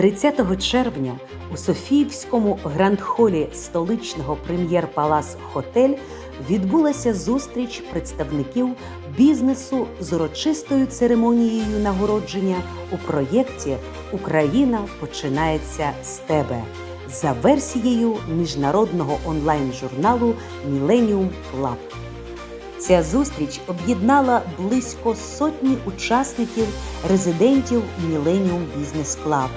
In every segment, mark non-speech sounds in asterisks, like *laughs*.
30 червня у Софіївському гранд-холі столичного прем'єр-палас Хотель відбулася зустріч представників бізнесу з урочистою церемонією нагородження у проєкті Україна починається з тебе за версією міжнародного онлайн-журналу Millennium Club. Ця зустріч об'єднала близько сотні учасників резидентів Millennium Business Club.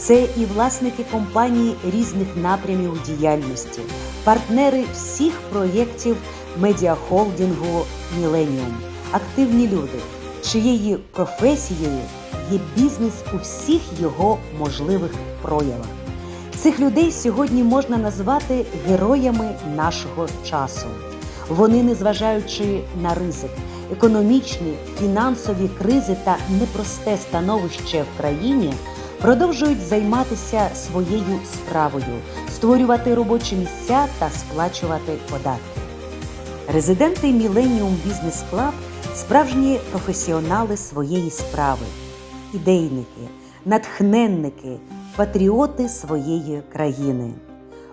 Це і власники компаній різних напрямів діяльності, партнери всіх проєктів медіахолдингу Millennium, активні люди, чиєю професією є бізнес у всіх його можливих проявах. Цих людей сьогодні можна назвати героями нашого часу. Вони, незважаючи на ризик, економічні, фінансові кризи та непросте становище в країні, продовжують займатися своєю справою, створювати робочі місця та сплачувати податки. Резиденти Millennium Business Club – справжні професіонали своєї справи, ідейники, натхненники, патріоти своєї країни.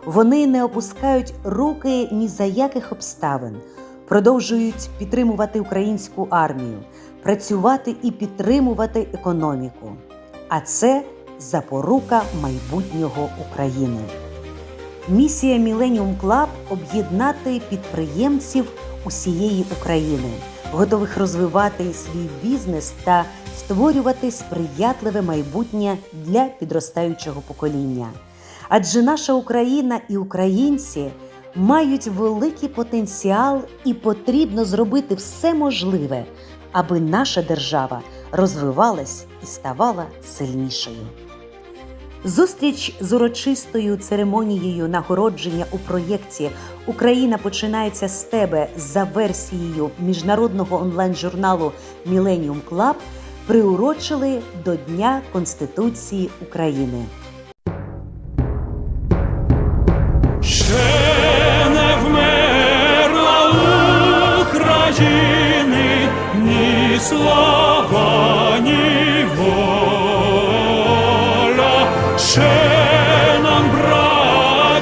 Вони не опускають руки ні за яких обставин, продовжують підтримувати українську армію, працювати і підтримувати економіку. А це запорука майбутнього України. Місія Millennium Club – об'єднати підприємців усієї України, готових розвивати свій бізнес та створювати сприятливе майбутнє для підростаючого покоління. Адже наша Україна і українці мають великий потенціал, і потрібно зробити все можливе, аби наша держава розвивалась і ставала сильнішою. Зустріч з урочистою церемонією нагородження у проєкті Україна починається з тебе за версією міжнародного онлайн-журналу Millennium Club приурочили до Дня Конституції України.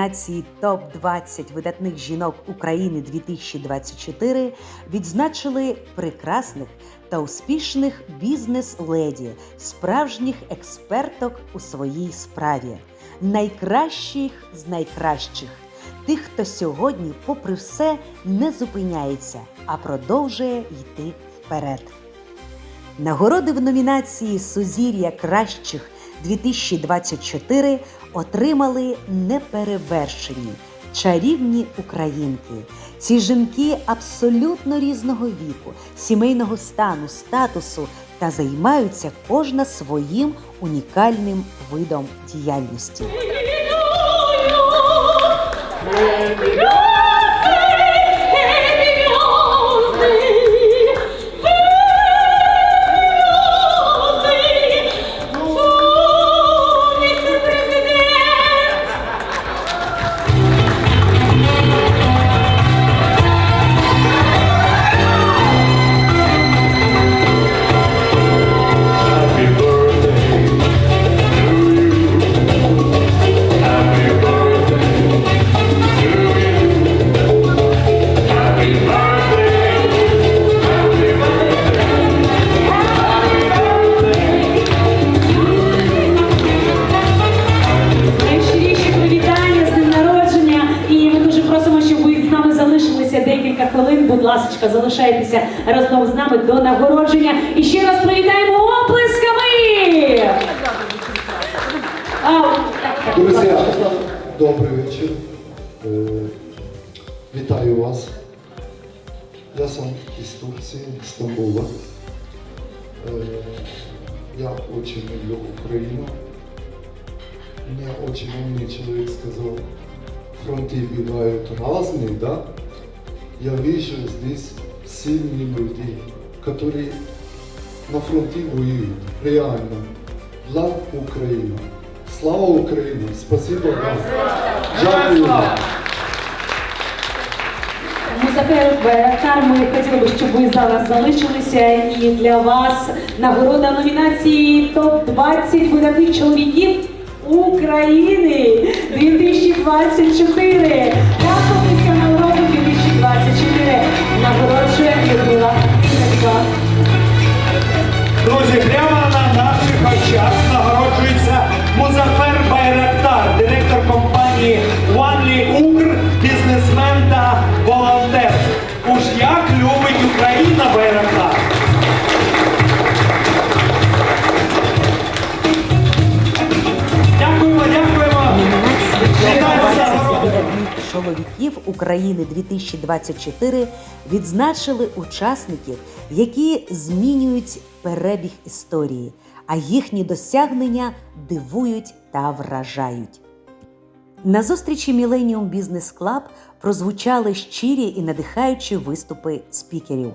номінації Топ 20 видатних жінок України 2024 відзначили прекрасних та успішних бізнес-леді, справжніх експерток у своїй справі, найкращих з найкращих, тих, хто сьогодні, попри все, не зупиняється, а продовжує йти вперед. Нагороди в номінації Сузір'я кращих 2024 отримали неперевершені чарівні українки. Ці жінки абсолютно різного віку, сімейного стану, статусу та займаються кожна своїм унікальним видом діяльності. добрий вечір. Е, Вітаю вас. Я сам із Турції, з Стамбула. Е, Я очень люблю Украину. Мне очень умный человек сказал, фронты бывают разные, да? Я вижу здесь сильные люди, которые на фронте воюют, реально, для Украины. Слава Україні! Спасибо вам! Дякую вам! Музафер ми хотіли би, щоб ви зараз залишилися. І для вас нагорода номінації ТОП-20 видатних чоловіків України 2024. Дякуємося нагороду 2024. Нагороджує Людмила. Друзі, прямо на наших очах чоловіків України 2024 відзначили учасників, які змінюють перебіг історії, а їхні досягнення дивують та вражають. На зустрічі Millennium Business Club прозвучали щирі і надихаючі виступи спікерів.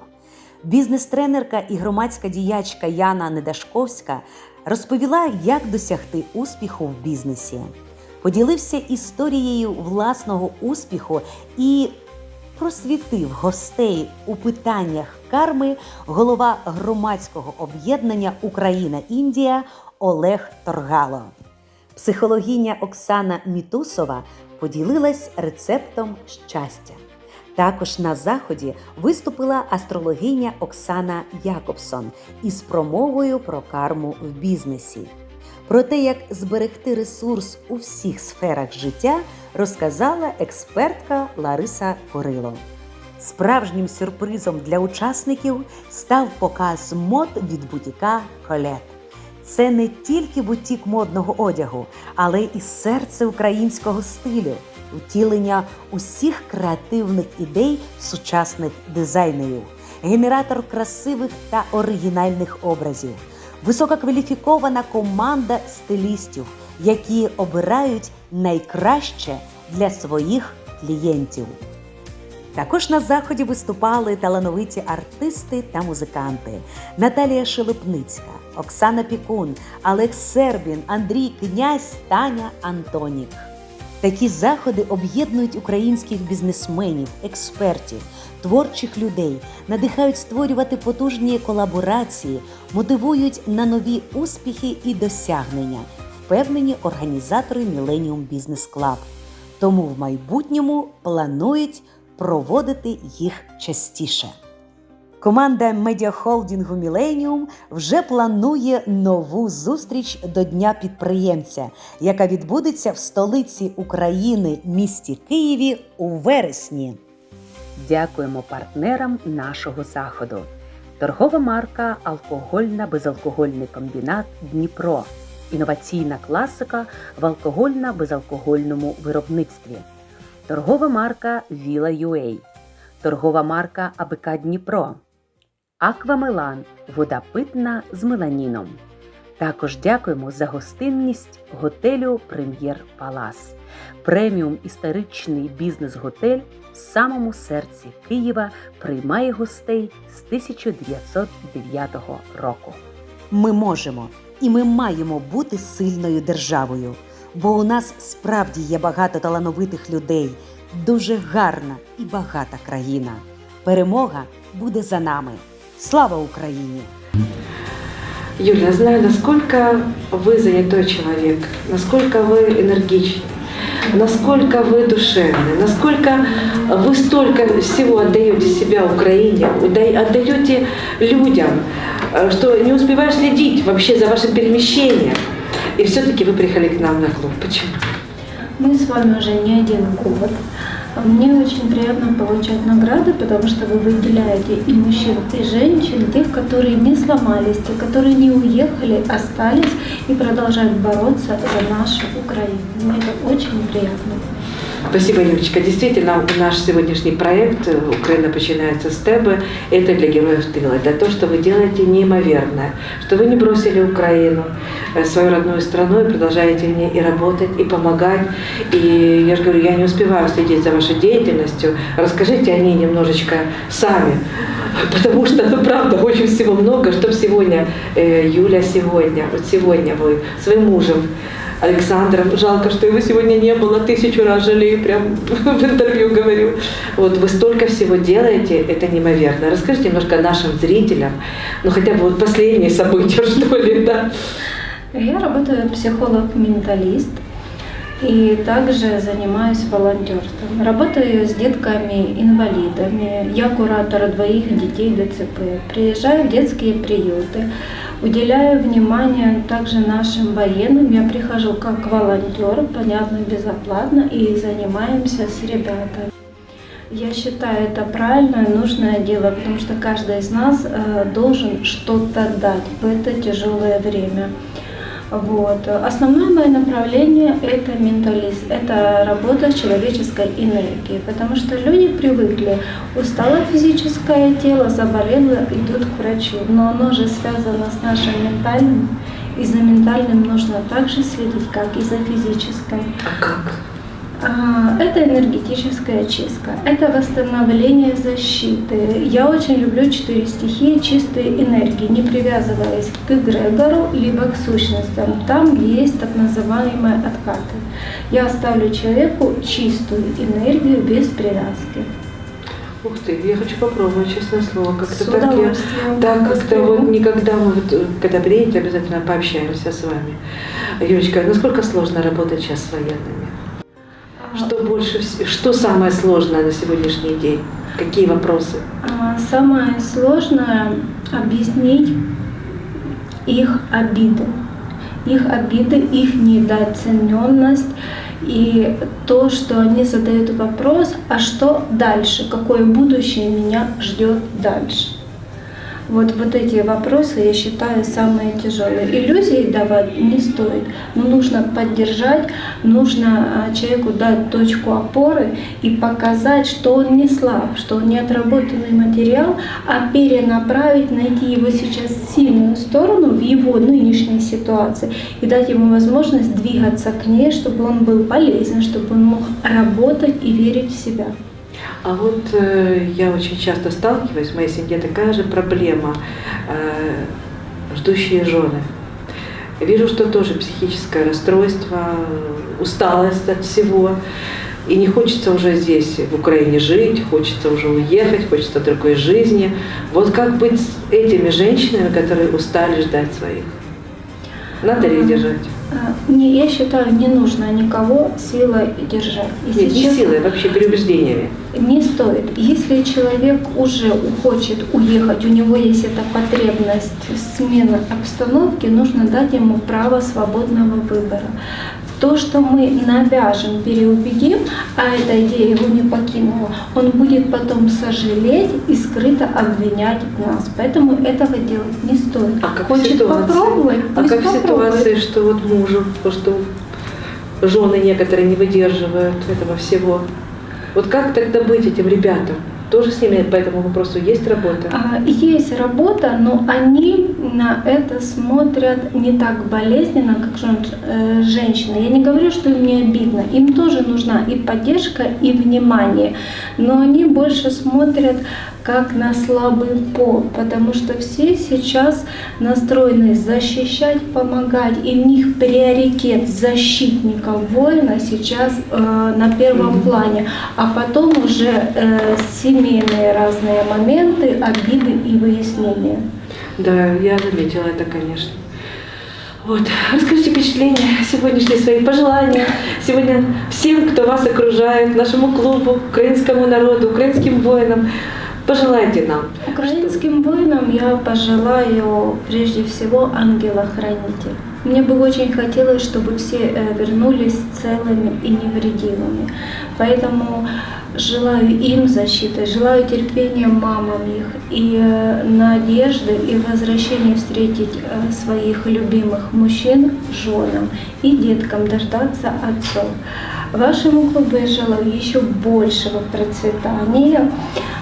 Бізнес-тренерка і громадська діячка Яна Недашковська розповіла, як досягти успіху в бізнесі. Поділився історією власного успіху і просвітив гостей у питаннях карми голова громадського об'єднання Україна Індія Олег Торгало. Психологиня Оксана Мітусова поділилась рецептом щастя. Також на заході виступила астрологиня Оксана Якобсон із промовою про карму в бізнесі. Про те, як зберегти ресурс у всіх сферах життя, розказала експертка Лариса Корило. Справжнім сюрпризом для учасників став показ мод від бутіка Колет. Це не тільки бутік модного одягу, але і серце українського стилю, втілення усіх креативних ідей сучасних дизайнерів, генератор красивих та оригінальних образів, висококваліфікована команда стилістів, які обирають найкраще для своїх клієнтів. Також на заході виступали талановиті артисти та музиканти Наталія Шелепницька, Оксана Пікун, Олег Сербін, Андрій Князь, Таня Антонік. Такі заходи об'єднують українських бізнесменів, експертів, творчих людей, надихають створювати потужні колаборації, мотивують на нові успіхи і досягнення, впевнені організатори Millennium Business Club. Тому в майбутньому планують проводити їх частіше. Команда медіахолдингу Міленіум вже планує нову зустріч до Дня підприємця, яка відбудеться в столиці України місті Києві у вересні. Дякуємо партнерам нашого заходу. Торгова марка Алкогольна безалкогольний комбінат Дніпро. Інноваційна класика в алкогольно-безалкогольному виробництві. Торгова марка Віла UA. Торгова марка АБК Дніпро. Аквамелан вода питна з меланіном. Також дякуємо за гостинність готелю Прем'єр Палас, преміум історичний бізнес-готель в самому серці Києва приймає гостей з 1909 року. Ми можемо і ми маємо бути сильною державою, бо у нас справді є багато талановитих людей, дуже гарна і багата країна. Перемога буде за нами. Слава Україні! Юля, знаю, насколько вы занятой человек, насколько вы энергичны, насколько вы душевны, насколько вы столько всего отдаете себя Украине, отда- отдаете людям, э, что не успеваешь следить вообще за вашим перемещением. И все-таки вы приехали к нам на клуб. Почему? Мы с вами уже не один год. Мне очень приятно получать награды, потому что вы выделяете и мужчин, и женщин, тех, которые не сломались, те, которые не уехали, остались и продолжают бороться за нашу Украину. Мне это очень приятно. Спасибо, Юлечка. Действительно, наш сегодняшний проект «Украина начинается с ТЭБы» – это для героев тыла. Это то, что вы делаете неимоверное, что вы не бросили Украину, э, свою родную страну, и продолжаете в ней и работать, и помогать. И я же говорю, я не успеваю следить за вашей деятельностью. Расскажите о ней немножечко сами, *laughs* потому что, ну, правда, очень всего много, что сегодня, э, Юля сегодня, вот сегодня вы своим мужем Александром. Жалко, что его сегодня не было. Тысячу раз жалею, прям *laughs* в интервью говорю. Вот вы столько всего делаете, это неимоверно. Расскажите немножко нашим зрителям, ну хотя бы вот последние события, *laughs* что ли, да? Я работаю психолог-менталист и также занимаюсь волонтерством. Работаю с детками-инвалидами. Я куратор двоих детей ДЦП. Приезжаю в детские приюты, уделяю внимание также нашим военным. Я прихожу как волонтер, понятно, безоплатно, и занимаемся с ребятами. Я считаю это правильное, нужное дело, потому что каждый из нас э, должен что-то дать в это тяжелое время. Вот. Основное мое направление – это менталист, это работа с человеческой энергией, потому что люди привыкли, устало физическое тело, заболело, идут к врачу, но оно же связано с нашим ментальным, и за ментальным нужно также следить, как и за физической. А как? А, Это энергетическая чистка, это восстановление защиты. Я очень люблю четыре стихии чистой энергии, не привязываясь к эгрегору либо к сущностям. Там есть так называемые откаты. Я оставлю человеку чистую энергию без привязки. Ух ты, я хочу попробовать, честное слово. Как-то так я, так как-то вот никогда мы, вот, э, когда приедете, обязательно пообщаемся с вами. Юлечка, насколько сложно работать сейчас с военными? Что больше, что самое сложное на сегодняшний день? Какие вопросы? А, Самое сложное объяснить их обиды. Их обиды, их недооцененность и то, что они задают вопрос, а что дальше, какое будущее меня ждет дальше. Вот, вот эти вопросы, я считаю, самые тяжелые. Иллюзии давать не стоит, но нужно поддержать, нужно а, человеку дать точку опоры и показать, что он не слаб, что он не отработанный материал, а перенаправить, найти его сейчас сильную сторону в его нынешней ситуации и дать ему возможность двигаться к ней, чтобы он был полезен, чтобы он мог работать и верить в себя. А вот э, я очень часто сталкиваюсь, в моей семье такая же проблема, э, ждущие жены. Вижу, что тоже психическое расстройство, усталость от всего. И не хочется уже здесь, в Украине, жить, хочется уже уехать, хочется другой жизни. Вот как быть с этими женщинами, которые устали ждать своих? Надо ли держать? А, Не, я считаю, не нужно никого силой держать. Если Нет, не честно, силой, вообще переубеждениями. Не стоит. Если человек уже хочет уехать, у него есть эта потребность смены обстановки, нужно дать ему право свободного выбора. То, что мы навяжем, переубедим, а эта идея его не покинула, он будет потом сожалеть и скрыто обвинять нас. Поэтому этого делать не стоит. А как Хочет ситуации? попробовать, А как попробует. ситуации, что вот мужу, то, что жены некоторые не выдерживают этого всего? Вот как тогда быть этим ребятам? Тоже с ними по этому вопросу есть работа? А, Есть работа, но они на это смотрят не так болезненно, как э, женщины. Я не говорю, что им не обидно. Им тоже нужна и поддержка, и внимание. Но они больше смотрят как на слабый пол, потому что все сейчас настроены защищать, помогать, и у них приоритет защитников воина сейчас э, на первом плане, а потом уже э, семейные разные моменты, обиды и выяснения. Да, я заметила это, конечно. Вот, расскажите впечатления сегодняшние свои пожелания сегодня всем, кто вас окружает, нашему клубу, украинскому народу, украинским воинам. Пожелайте нам. Украинским воинам я пожелаю прежде всего ангела-хранителя. Мне бы очень хотелось, чтобы все э, вернулись целыми и невредимыми. Поэтому желаю им защиты, желаю терпения мамам их и э, надежды и возвращения встретить э, своих любимых мужчин, женам и деткам дождаться отцов. Вашему клубу я желаю еще большего процветания,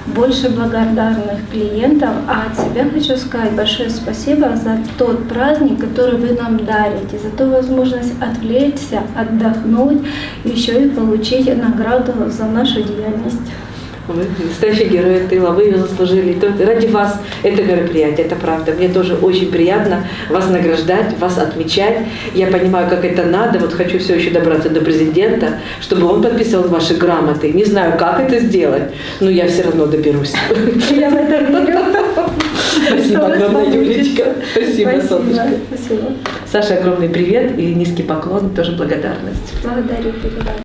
больше благодарных клиентов. А от себя хочу сказать большое спасибо за тот праздник, который вы нам дарите, за ту возможность отвлечься, отдохнуть, еще и получить награду за нашу деятельность. Вы настоящий герой тыла, вы ее заслужили. Только ради вас это мероприятие, это правда. Мне тоже очень приятно вас награждать, вас отмечать. Я понимаю, как это надо. Вот хочу все еще добраться до президента, чтобы он подписывал ваши грамоты. Не знаю, как это сделать, но я все равно доберусь. Я в это верю. Спасибо огромное, Юлечка. Спасибо, Спасибо. солнышко. Спасибо. Саша, огромный привет и низкий поклон, тоже благодарность. Благодарю, передам.